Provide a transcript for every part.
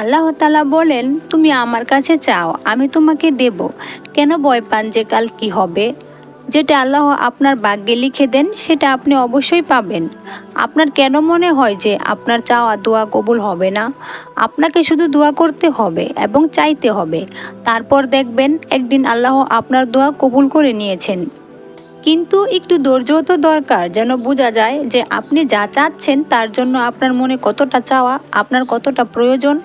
আল্লাহ তালা বলেন, তুমি আমার কাছে চাও, আমি তোমাকে দেব। কেন ভয় পান যে কাল কি হবে? যেটা আল্লাহ আপনার ভাগ্যে লিখে দেন, সেটা আপনি অবশ্যই পাবেন। আপনার কেন মনে হয় যে আপনার চাওয়া দোয়া কবুল হবে না? আপনাকে শুধু দোয়া করতে হবে এবং চাইতে হবে। তারপর দেখবেন, একদিন আল্লাহ আপনার দোয়া কবুল করে নিয়েছেন। কিন্তু একটু ধৈর্য তো দরকার, যেন বোঝা যায় যে আপনি যা চাচ্ছেন, তার জন্য আপনার মনে কতটা চাওয়া, আপনার কতটা প্রয়োজন।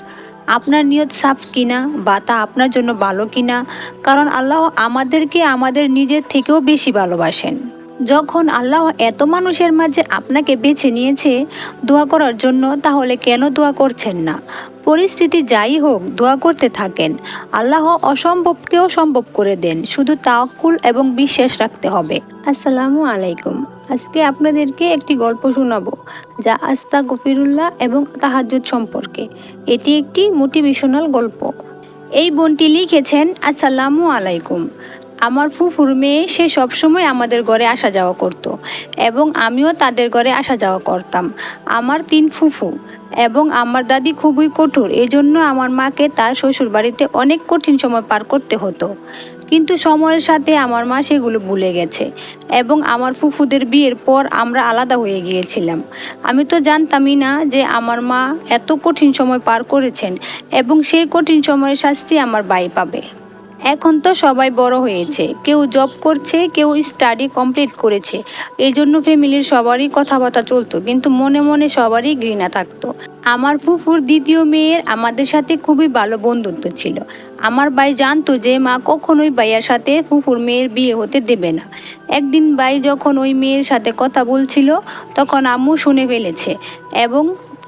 আপনার নিয়ত সাফ কিনা বা তা আপনার জন্য ভালো কিনা? কারণ আল্লাহ আমাদেরকে আমাদের নিজের থেকেও বেশি ভালোবাসেন। যখন আল্লাহ এত মানুষের মাঝে আপনাকে বেছে নিয়েছে দোয়া করার জন্য, তাহলে কেন দোয়া করছেন না? পরিস্থিতি যাই হোক, দোয়া করতে থাকেন। আল্লাহ অসম্ভবকেও সম্ভব করে দেন। শুধু তাওকুল এবং বিশ্বাস রাখতে হবে। আসসালামু আলাইকুম। আজকে আপনাদেরকে একটি গল্প শোনাবো, যা আস্তা গফিরুল্লাহ এবং তাহাজ্জুদ সম্পর্কে। এটি একটি মোটিভেশনাল গল্প। এই বোনটি লিখেছেন, আসসালামু আলাইকুম। আমার ফুফুর মেয়ে, সে সবসময় আমাদের ঘরে আসা যাওয়া করত এবং আমিও তাদের ঘরে আসা যাওয়া করতাম। আমার তিন ফুফু এবং আমার দাদি খুবই কঠোর এই জন্য আমার মাকে তার শ্বশুর বাড়িতে অনেক কঠিন সময় পার করতে হতো। কিন্তু সময়ের সাথে আমার মা সেগুলো ভুলে গেছে এবং আমার ফুফুদের বিয়ের পর আমরা আলাদা হয়ে গিয়েছিলাম। আমি তো জানতামই না যে আমার মা এত কঠিন সময় পার করেছেন এবং সেই কঠিন সময়ের শাস্তি আমার ভাই পাবে। এখন তো সবাই বড় হয়েছে। কেউ জব করছে, কেউ স্টাডি কমপ্লিট করেছে। এই জন্য ফ্যামিলির সবারই কথাবার্তা চলতো, কিন্তু মনে মনে সবারই ঘৃণা থাকতো। আমার ফুফুর দ্বিতীয় মেয়ের আমাদের সাথে খুবই ভালো বন্ধুত্ব ছিল। আমার ভাই জানতো যে মা কখনোই ভাইয়ার সাথে ফুফুর মেয়ের বিয়ে হতে দেবে না। একদিন ভাই যখন ওই মেয়ের সাথে কথা বলছিল, তখন আম্মু শুনে ফেলেছে এবং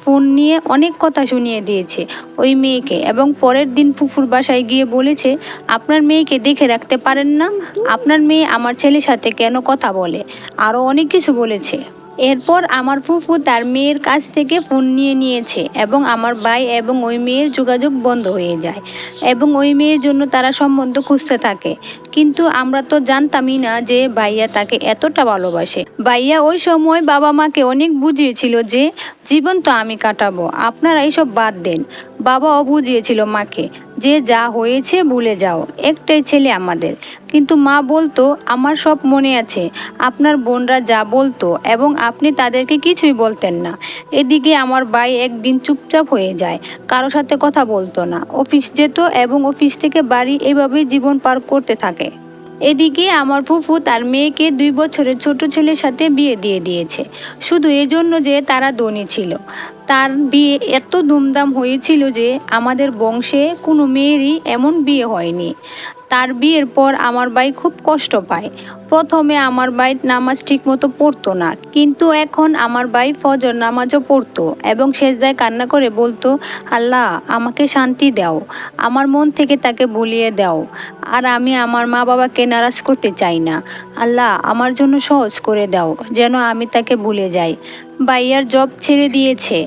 ফোন নিয়ে অনেক কথা শুনিয়ে দিয়েছে ওই মেয়েকে এবং পরের দিন ফুফুর বাসায় গিয়ে বলেছে, আপনার মেয়েকে দেখে রাখতে পারেন না? আপনার মেয়ে আমার ছেলের সাথে কেন কথা বলে? আরও অনেক কিছু বলেছে। এরপর আমার ফুফু তার মেয়ের কাছ থেকে ফোন নিয়ে নিয়েছে এবং আমার ভাই এবং ওই মেয়ের যোগাযোগ বন্ধ হয়ে যায় এবং ওই মেয়ের জন্য তারা সম্বন্ধ খুঁজতে থাকে। কিন্তু আমরা তো জানতামই না যে ভাইয়া তাকে এতটা ভালোবাসে। ভাইয়া ওই সময় বাবা মাকে অনেক বুঝিয়েছিল যে, জীবন তো আমি কাটাবো, আপনারা এইসব বাদ দেন। বাবাও বুঝিয়েছিল মাকে যে, যা হয়েছে ভুলে যাও, একটাই ছেলে আমাদের। কিন্তু মা বলতো, আমার সব মনে আছে। আপনার বোনরা যা বলতো এবং আপনি তাদেরকে কিছুই বলতেন না। এদিকে আমার ভাই একদিন চুপচাপ হয়ে যায়। কারোর সাথে কথা বলতো না। অফিস যেত এবং অফিস থেকে বাড়ি এভাবেই জীবন পার করতে থাকে। এদিকে আমার ফুফু তার মেয়েকে দুই বছরের ছোট ছেলের সাথে বিয়ে দিয়ে দিয়েছে। শুধু এজন্য যে তারা ধনী ছিল। তার বিয়ে এত ধুমধাম হয়েছিল যে আমাদের বংশে কোনো মেয়েরই এমন বিয়ে হয়নি। তার বিয়ের পর আমার ভাই খুব কষ্ট পায়। প্রথমে আমার ভাই নামাজ ঠিকমতো পড়তো না, কিন্তু এখন আমার ভাই ফজর নামাজও পড়তো এবং শেষদায় কান্না করে বলতো, আল্লাহ, আমাকে শান্তি দাও, আমার মন থেকে তাকে ভুলিয়ে দাও, আর আমি আমার মা বাবাকে নারাজ করতে চাই না। আল্লাহ, আমার জন্য সহজ করে দাও, যেন আমি তাকে ভুলে যাই। ভাইয়ার জব ছেড়ে দিয়েছে।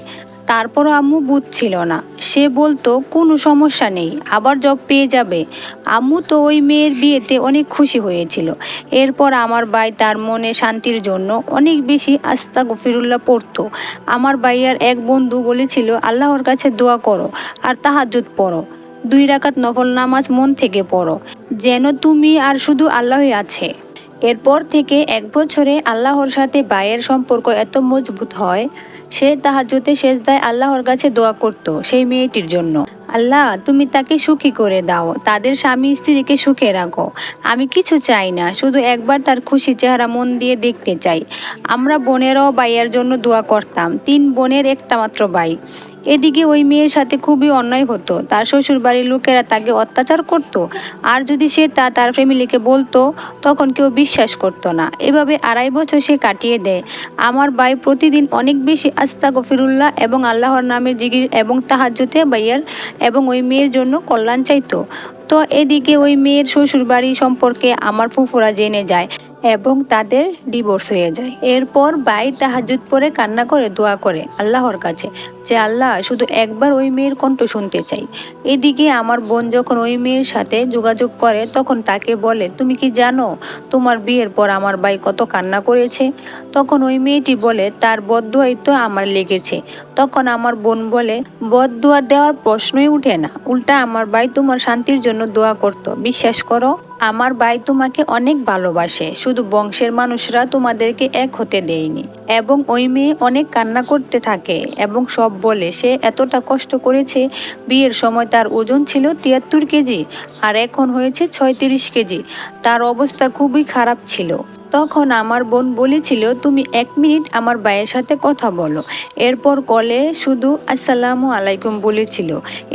তারপরও আম্মু বুঝছিল না। সে বলতো, কোনো সমস্যা নেই, আবার জব পেয়ে যাবে। আম্মু তো ওই মেয়ের বিয়েতে অনেক খুশি হয়েছিল। এরপর আমার ভাই তার মনে শান্তির জন্য অনেক বেশি আস্তা গফিরুল্লাহ পড়তো। আমার ভাইয়ার এক বন্ধু বলেছিল, আল্লাহর কাছে দোয়া করো আর তাহাজুদ পড়ো। দুই রাকাত নফল নামাজ মন থেকে পড়ো। যেন তুমি আর শুধু আল্লাহই আছে। এরপর থেকে এক বছরে আল্লাহর সাথে ভাইয়ের সম্পর্ক এত মজবুত হয়, সে তাহাজ্জুদে শেষদায় আল্লাহর কাছে দোয়া করত সেই মেয়েটির জন্য। আল্লাহ, তুমি তাকে সুখী করে দাও, তাদের স্বামী স্ত্রীকে সুখে রাখো। আমি কিছু চাই না, শুধু একবার তার খুশি চেহারা মন দিয়ে দেখতে চাই। আমরা বোনেরাও ভাইয়ের জন্য দোয়া করতাম, তিন বোনের একটা মাত্র ভাই। এদিকে ওই মেয়ের সাথে খুবই অন্যায় হতো। তার শ্বশুর বাড়ির লোকেরা তাকে অত্যাচার করত। আর যদি সে তা তার ফ্যামিলিকে বলতো, তখন কেউ বিশ্বাস করতো না। এভাবে আড়াই বছর সে কাটিয়ে দেয়। আমার ভাই প্রতিদিন অনেক বেশি আস্তা গফিরুল্লাহ এবং আল্লাহর নামের জিগির এবং তাহাজ্জুতে বাইয়ার এবং ওই মেয়ের জন্য কল্যাণ চাইতো। তো এদিকে ওই মেয়ের শ্বশুর বাড়ি সম্পর্কে আমার ফুফুরা জেনে যায়। এবং তাদের ডিভোর্স হয়ে যায়। এরপর ভাই তাহাজুদ পরে কান্না করে, দোয়া করে আল্লাহর কাছে যে, আল্লাহ, শুধু একবার ওই মেয়ের কণ্ঠ শুনতে চাই। এদিকে আমার বোন যখন ওই মেয়ের সাথে যোগাযোগ করে, তখন তাকে বলে, তুমি কি জানো, তোমার বিয়ের পর আমার ভাই কত কান্না করেছে? তখন ওই মেয়েটি বলে, তার বদুয়াই তো আমার লেগেছে। তখন আমার বোন বলে বদুয়া দেওয়ার প্রশ্নই উঠে না। উল্টা আমার ভাই তোমার শান্তির জন্য দোয়া করতো। বিশ্বাস করো আমার ভাই তোমাকে অনেক ভালোবাসে। শুধু বংশের মানুষরা তোমাদেরকে এক হতে দেয়নি। এবং ওই মেয়ে অনেক কান্না করতে থাকে এবং সব বলে সে এতটা কষ্ট করেছে, বিয়ের সময় তার ওজন ছিল তিয়াত্তর কেজি আর এখন হয়েছে ছয়ত্রিশ কেজি। তার অবস্থা খুবই খারাপ ছিল। তখন আমার বোন বলেছিল, তুমি এক মিনিট আমার ভাইয়ের সাথে কথা বলো। এরপর কলে শুধু আসসালামু আলাইকুম বলেছিল।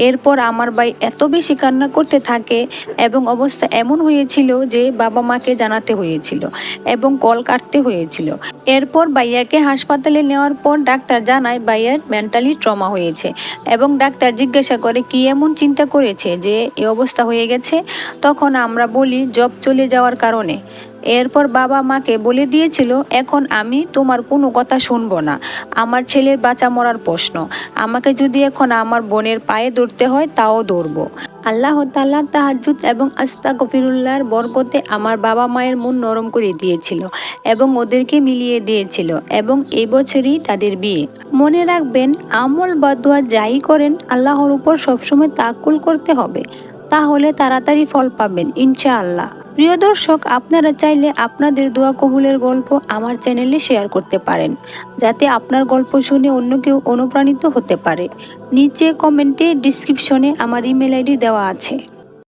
এরপর আমার ভাই এত বেশি কান্না করতে থাকে এবং অবস্থা এমন হয়েছিল যে বাবা মাকে জানাতে হয়েছিল এবং কল কাটতে হয়েছিল। এরপর ভাইয়াকে হাসপাতালে নেওয়ার পর ডাক্তার জানায় ভাইয়ার মেন্টালি ট্রমা হয়েছে এবং ডাক্তার জিজ্ঞাসা করে, কি এমন চিন্তা করেছে যে এ অবস্থা হয়ে গেছে? তখন আমরা বলি, জব চলে যাওয়ার কারণে। এরপর বাবা মাকে বলে দিয়েছিল, এখন আমি তোমার কোনো কথা শুনব না। আমার ছেলের বাঁচা মরার প্রশ্ন। আমাকে যদি এখন আমার বোনের পায়ে ধরতে হয়, তাও ধরবো। আল্লাহ তাল্লাহ তাহাজুদ এবং আস্তা গফিরুল্লাহর বরকতে আমার বাবা মায়ের মন নরম করে দিয়েছিল এবং ওদেরকে মিলিয়ে দিয়েছিল এবং এই বছরই তাদের বিয়ে। মনে রাখবেন, আমল বা দোয়া যাই করেন, আল্লাহর উপর সবসময় তাকুল করতে হবে। তাহলে তাড়াতাড়ি ফল পাবেন, ইনশাআল্লাহ। প্রিয় দর্শক, আপনারা চাইলে আপনাদের দোয়া কবুলের গল্প আমার চ্যানেলে শেয়ার করতে পারেন, যাতে আপনার গল্প শুনে অন্য কেউ অনুপ্রাণিত হতে পারে। নিচে কমেন্টে ডিসক্রিপশনে আমার ইমেল আইডি দেওয়া আছে।